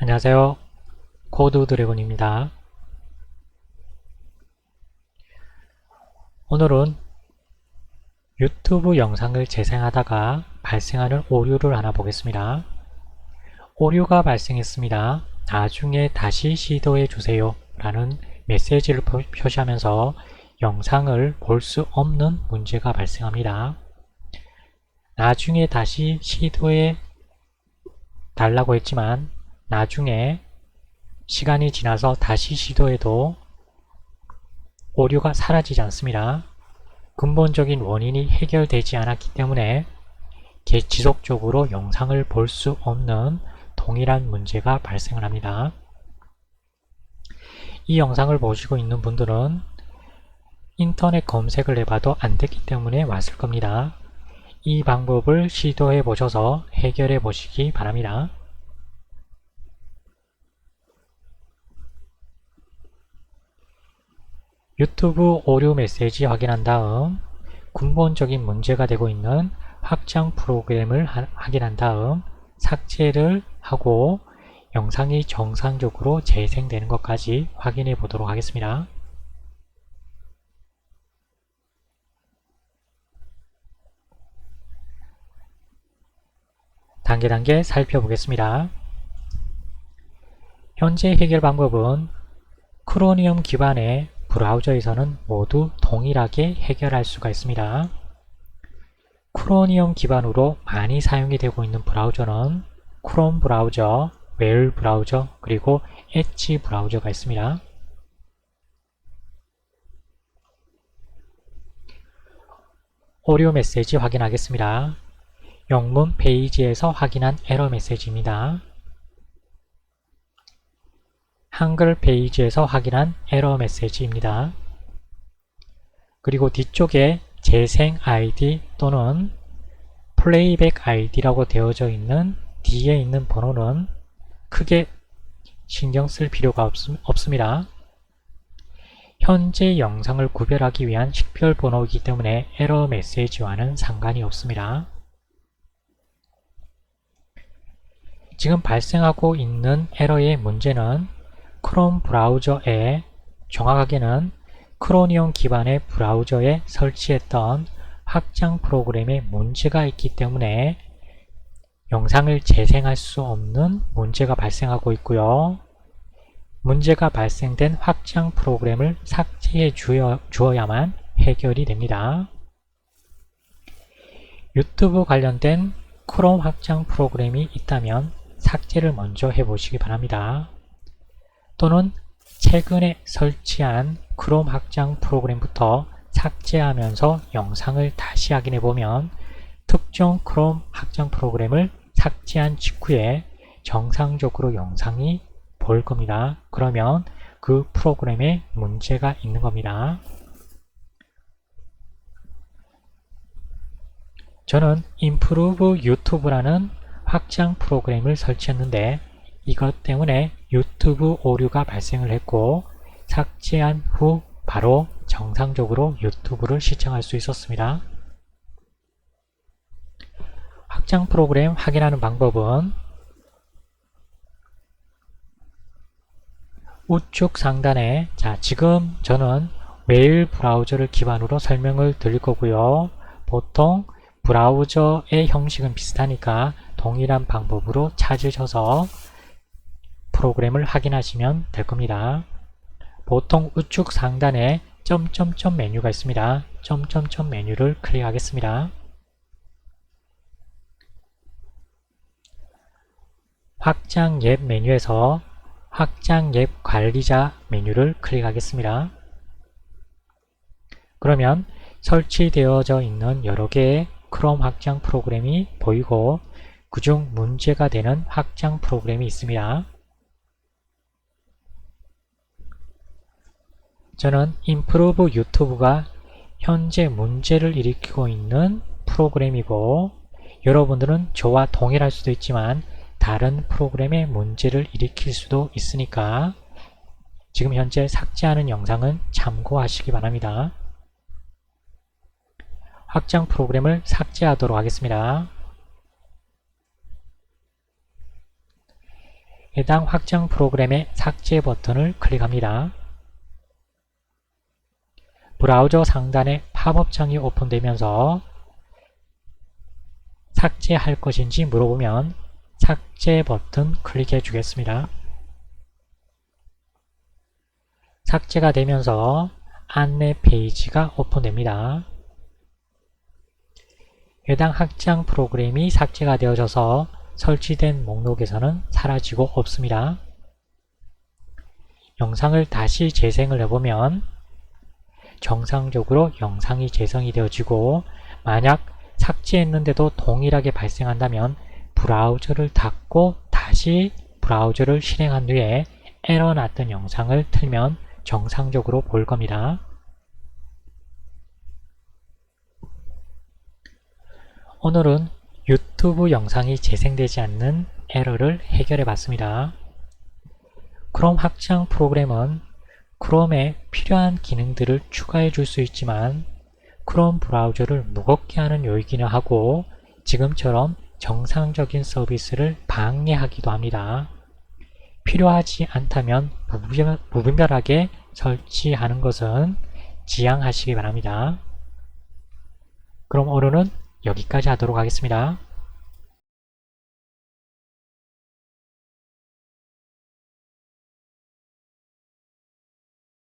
안녕하세요. 코드 드래곤입니다. 오늘은 유튜브 영상을 재생하다가 발생하는 오류를 하나 보겠습니다. 오류가 발생했습니다. 나중에 다시 시도해 주세요 라는 메시지를 표- 표시하면서 영상을 볼 수 없는 문제가 발생합니다. 나중에 다시 시도해 달라고 했지만 나중에 시간이 지나서 다시 시도해도 오류가 사라지지 않습니다. 근본적인 원인이 해결되지 않았기 때문에 개- 지속적으로 영상을 볼 수 없는 동일한 문제가 발생을 합니다. 이 영상을 보시고 있는 분들은 인터넷 검색을 해봐도 안 됐기 때문에 왔을 겁니다. 이 방법을 시도해 보셔서 해결해 보시기 바랍니다. 유튜브 오류 메시지 확인한 다음 근본적인 문제가 되고 있는 확장 프로그램을 하- 확인한 다음 삭제를 하고 영상이 정상적으로 재생되는 것까지 확인해 보도록 하겠습니다. 단계 단계 살펴보겠습니다. 현재 해결 방법은 크로니엄 기반의 브라우저에서는 모두 동일하게 해결할 수가 있습니다. 크로니엄 기반으로 많이 사용이 되고 있는 브라우저는 크롬 브라우저, 웨일 브라우저, 그리고 엣지 브라우저가 있습니다. 오류 메시지 확인하겠습니다. 영문 페이지에서 확인한 에러 메시지입니다. 한글 페이지에서 확인한 에러 메시지입니다. 그리고 뒤쪽에 재생 ID 또는 플레이백 ID라고 되어져 있는 뒤에 있는 번호는 크게 신경 쓸 필요가 없, 없습니다. 현재 영상을 구별하기 위한 식별 번호이기 때문에 에러 메시지와는 상관이 없습니다. 지금 발생하고 있는 에러의 문제는 크롬 브라우저에 정확하게는 크로니온 기반의 브라우저에 설치했던 확장 프로그램에 문제가 있기 때문에 영상을 재생할 수 없는 문제가 발생하고 있고요. 문제가 발생된 확장 프로그램을 삭제해 주어, 주어야만 해결이 됩니다. 유튜브 관련된 크롬 확장 프로그램이 있다면 삭제를 먼저 해보시기 바랍니다. 또는 최근에 설치한 크롬 확장 프로그램부터 삭제하면서 영상을 다시 확인해 보면 특정 크롬 확장 프로그램을 삭제한 직후에 정상적으로 영상이 보일 겁니다. 그러면 그 프로그램에 문제가 있는 겁니다. 저는 improve youtube라는 확장 프로그램을 설치했는데 이것 때문에 유튜브 오류가 발생을 했고 삭제한 후 바로 정상적으로 유튜브를 시청할 수 있었습니다. 확장 프로그램 확인하는 방법은 우측 상단에 자 지금 저는 웨일 브라우저를 기반으로 설명을 드릴 거고요. 보통 브라우저의 형식은 비슷하니까 동일한 방법으로 찾으셔서 프로그램을 확인하시면 될 겁니다. 보통 우측 상단에 점점점 메뉴가 있습니다. 점점점 메뉴를 클릭하겠습니다. 확장 앱 메뉴에서 확장 앱 관리자 메뉴를 클릭하겠습니다. 그러면 설치되어져 있는 여러 개의 크롬 확장 프로그램이 보이고 그중 문제가 되는 확장 프로그램이 있습니다. 저는 improve youtube가 현재 문제를 일으키고 있는 프로그램이고 여러분들은 저와 동일할 수도 있지만 다른 프로그램의 문제를 일으킬 수도 있으니까 지금 현재 삭제하는 영상은 참고하시기 바랍니다. 확장 프로그램을 삭제하도록 하겠습니다. 해당 확장 프로그램의 삭제 버튼을 클릭합니다. 브라우저 상단에 팝업 창이 오픈되면서 삭제할 것인지 물어보면 삭제 버튼 클릭해 주겠습니다. 삭제가 되면서 안내 페이지가 오픈됩니다. 해당 확장 프로그램이 삭제가 되어져서 설치된 목록에서는 사라지고 없습니다. 영상을 다시 재생을 해보면 정상적으로 영상이 재생이 되어지고 만약 삭제했는데도 동일하게 발생한다면 브라우저를 닫고 다시 브라우저를 실행한 후에 에러 났던 영상을 틀면 정상적으로 볼 겁니다. 오늘은 유튜브 영상이 재생되지 않는 에러를 해결해 봤습니다. 크롬 확장 프로그램은 크롬에 필요한 기능들을 추가해 줄 수 있지만 크롬 브라우저를 무겁게 하는 요이기는 하고 지금처럼 정상적인 서비스를 방해하기도 합니다. 필요하지 않다면 무분별하게 설치하는 것은 지양하시기 바랍니다. 그럼 오늘은 여기까지 하도록 하겠습니다.